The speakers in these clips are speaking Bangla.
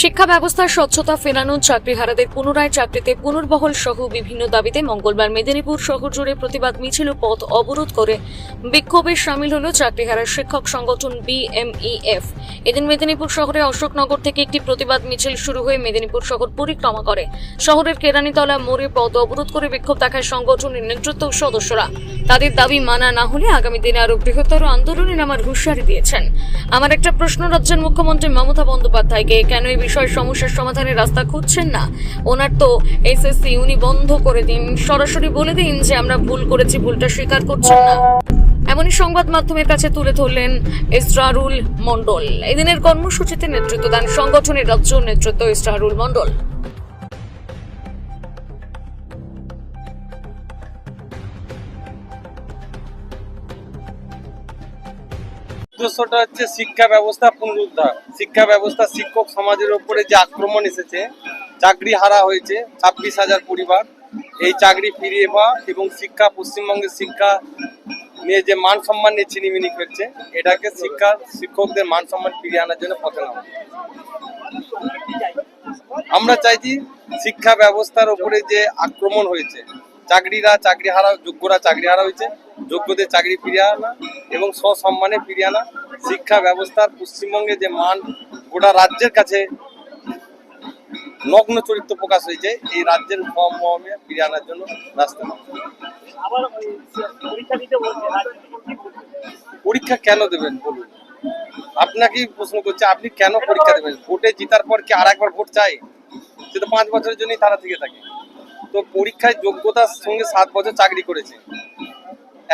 শিক্ষা ব্যবস্থার স্বচ্ছতা ফেরানো, চাকরিহারাদের পুনরায় চাকরিতে পুনর্বহল সহ বিভিন্ন দাবিতে মঙ্গলবার মেদিনীপুর শহর জুড়ে প্রতিবাদ মিছিল পথ অবরোধ করে বিক্ষোভে সামিল হল চাকরিহারা শিক্ষক সংগঠন বিএমইএফ। এদিন মেদিনীপুর শহরে অশোকনগর থেকে একটি প্রতিবাদ মিছিল শুরু হয়ে মেদিনীপুর শহর পরিক্রমা করে। শহরের কেরানীতলা মোড়ে পথ অবরোধ করে বিক্ষোভ দেখায় সংগঠনের নেতৃত্ব সদস্যরা। তাদের দাবি মানা না হলে আগামী দিনে আরও বৃহত্তর আন্দোলনে নামার হুঁশিয়ারি দিয়েছেন। আমার একটা প্রশ্ন রাজ্যের মুখ্যমন্ত্রী মমতা বন্দ্যোপাধ্যায়কে কেন এই বিষয়ে সমস্যার সমাধানের রাস্তা খুঁজছেন না। ওনার তো এসএসসি উনি বন্ধ করে দিন। সরাসরি বলে দিন যে আমরা ভুল করেছি, ভুলটা স্বীকার করছেন না। এমনই সংবাদ মাধ্যমের কাছে তুলে ধরলেন ইসরারুল মন্ডল এদিনের কর্মসূচিতে নেতৃত্ব দান সংগঠনের রাজ্য নেতৃত্ব ইসরারুল মণ্ডল। উদ্দেশ্যটা হচ্ছে শিক্ষা ব্যবস্থা পুনরুদ্ধার। শিক্ষা ব্যবস্থা শিক্ষক সমাজের উপরে যে আক্রমণ এসেছে চাকরি হারা হয়েছে, ছাব্বিশ হাজার পরিবার। এই চাকরি ফিরিয়ে পাওয়া এবং শিক্ষা, পশ্চিমবঙ্গের শিক্ষা নিয়ে যে মান সম্মান নিয়ে ছিনিমিনি করছে, এটাকে শিক্ষা শিক্ষকদের মান সম্মান ফিরিয়ে আনার জন্য পথে নামা আমরা চাইছি শিক্ষা ব্যবস্থার উপরে যে আক্রমণ হয়েছে চাকরিরা চাকরি হারা যোগ্যরা চাকরি হারা হয়েছে। যোগ্যদের চাকরি ফিরিয়ে আনা এবং সসম্মানে ফিরিয়ে আনা। শিক্ষা ব্যবস্থার পশ্চিমবঙ্গে যে মান গোটা রাজ্যের কাছে নগ্ন চরিত্র প্রকাশ হয়েছে এই রাজ্যের মর্মে ফিরিয়ে আনার জন্য রাস্তা? পরীক্ষা কেন দেবেন বলুন? আপনাকেই প্রশ্ন করছে আপনি কেন পরীক্ষা দেবেন? ভোটে জিতার পর কি আর একবার ভোট চাই? সে তো পাঁচ বছরের জন্যই তারা থেকে থাকে। তো পরীক্ষায় যোগ্যতার সঙ্গে সাত বছর চাকরি করেছে।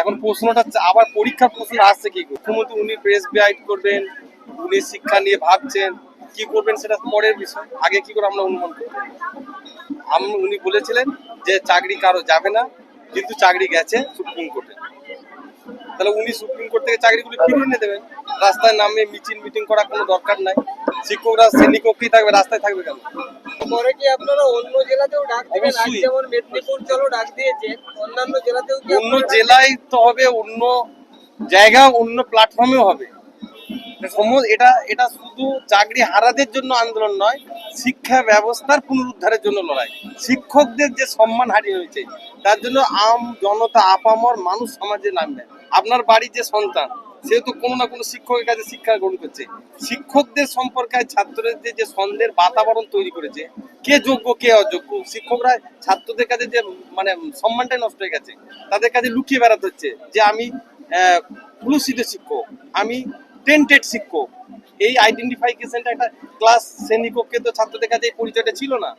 এখন প্রশ্নটা আবার পরীক্ষার প্রশ্ন আসছে কি? মুখ্যমন্ত্রী উনি প্রেস বিআইট করবেন, উনি শিক্ষা নিয়ে ভাবছেন, কি করবেন সেটা পরের বিষয়। আগে কি করে আমরা অনুমান করব? আমি, উনি বলেছিলেন যে চাকরি কারও যাবে না, কিন্তু চাকরি গেছে সুপ্রিম কোর্টে। তাহলে উনি সুপ্রিম কোর্ট থেকে চাকরিগুলি ফিরিয়ে এনে দেবেন। রাস্তায় নামে মিছিল মিটিং করার কোনো দরকার নাই। শিক্ষকরা শ্রেণীকক্ষেই থাকবে রাস্তায় থাকবে কেন? পরে কি আপনারা অন্য জেলাতেও ডাক দেবেন? আজ যেমন মেদিনীপুর চলো ডাক দিয়েছেন অন্যান্য জেলাতেও অন্য জেলায় তো হবে অন্য জায়গা অন্য প্ল্যাটফর্মেও হবে। এটা এটা শুধু চাকরি হারাদের জন্য আন্দোলন নয় শিক্ষা ব্যবস্থার পুনরুদ্ধারের জন্য লড়াই। শিক্ষকদের যে সম্মান হারিয়ে হয়েছে তার জন্য আম জনতা আপামর মানুষ সমাজে নামবে। আপনার বাড়ির যে সন্তান সে তো কোনো না কোনো শিক্ষকের কাছে শিক্ষা গ্রহণ করছে, শিক্ষকদের সম্পর্কে ছাত্রদের যে- সন্দেহের বাতাবরণ তৈরি করেছে, কে যোগ্য, কে অযোগ্য, শিক্ষকরা ছাত্রদের কাছে যে মানে সম্মানটাই নষ্ট হয়ে গেছে, তাদের কাছে লুকিয়ে বেড়াতে হচ্ছে যে আমি পুলসিত শিক্ষক, আমি টেন্টেড শিক্ষক। এই আইডেন্টিফিকেশনটা একটা ক্লাস শ্রেণীকক্ষে তো ছাত্রদের কাছে এই পরিচয়টা ছিল না।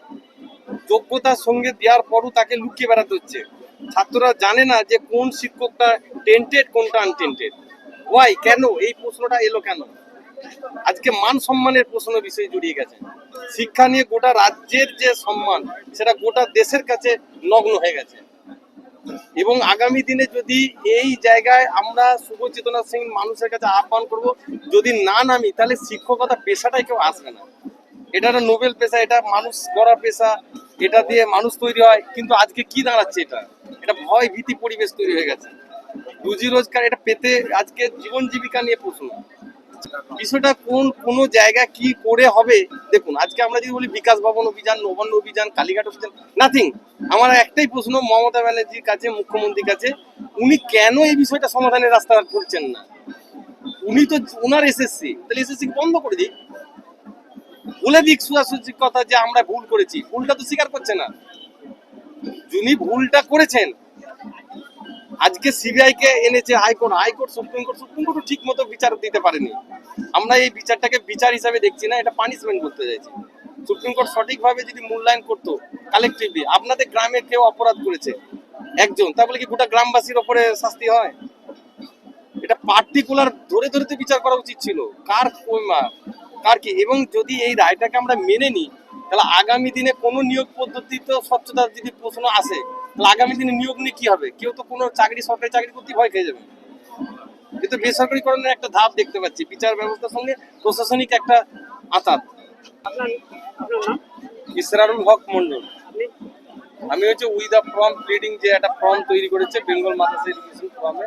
যোগ্যতার সঙ্গে দেওয়ার পরও তাকে লুকিয়ে বেড়াতে হচ্ছে। ছাত্ররা জানে না যে কোন শিক্ষকটা টেন্টেড কোনটা আনটেন্টেড ওয়াই, কেন? এই প্রশ্নটা এলো কেন? আজকে মান সম্মানের প্রশ্ন বিষয় জড়িয়ে গেছে। শিক্ষা নিয়ে গোটা রাজ্যের যে সম্মান, সেটা গোটা দেশের কাছে নগ্ন হয়ে গেছে। এবং আগামী দিনে যদি এই জায়গায় আমরা শুভ চেতনা সিং মানুষের কাছে আহ্বান করব, যদি না নামি, তাহলে শিক্ষকতা পেশাটাই কেউ আসবে না। এটা নোবেল পেশা, এটা মানুষ গড়া পেশা, এটা দিয়ে মানুষ তৈরি হয়, কিন্তু আজকে কি দাঁড়াচ্ছে এটা? এটা ভয় ভীতি পরিবেশ তৈরি হয়ে গেছে। রুজি রোজগার, এটা পেতে আজকে জীবন জীবিকা নিয়ে প্রশ্ন। বিষয়টা কোন কোন জায়গা কি করে হবে, দেখুন, আজকে আমরা যদি বলি বিকাশ ভবন অভিযান, নবান্ন অভিযান, কালীঘাট অভিযান নাথিং আমার একটাই প্রশ্ন মমতা ব্যানার্জির কাছে, মুখ্যমন্ত্রীর কাছে, উনি কেন এই বিষয়টা সমাধানের রাস্তা করছেন না? উনি তো ওনার এসএসসি তাহলে এসএসসি বন্ধ করে দিক বলে দিক সোজাসুজি কথা যে আমরা ভুল করেছি, ভুলটা তো স্বীকার করছে না। যিনি ভুলটা করেছেন আজকে সিবিআই কে এনেছে high court high court, supreme court supreme court ঠিক মতো বিচার দিতে পারেনি। আমরা এই বিচারটাকে বিচার হিসাবে দেখছি না, এটা পানিশমেন্ট করতে চাইছি। সুপ্রিম কোর্ট সঠিকভাবে যদি মূল্যায়ন করতো কালেকটিভলি আপনাদের গ্রামে কেউ অপরাধ করেছে, একজন তাহলে কি গোটা গ্রামবাসীর ওপরে শাস্তি হয়? এটা পার্টিকুলার ধরে ধরে তো বিচার করা উচিত ছিল। কার কার কি? এবং যদি এই রায়টাকে আমরা মেনে নিই, তাহলে আগামী দিনে কোনো নিয়োগ পদ্ধতিতে স্বচ্ছতার যদি প্রশ্ন আসে তাহলে আগামী দিনে নিয়োগ নিয়ে কি হবে? কেউ তো কোনো চাকরি সরকারি চাকরি করতে ভয় খেয়ে যাবে। কিন্তু বেসরকারিকরণের একটা ধাপ দেখতে পাচ্ছি বিচার ব্যবস্থার সঙ্গে প্রশাসনিক একটা আতাত। ইসরারুল হক মন্ডল আমি হচ্ছে উইদ দা ফর্ম প্লিডিং যে একটা ফর্ম তৈরি করেছে বেঙ্গল মাদ্রাসা এডুকেশন ফর্মে।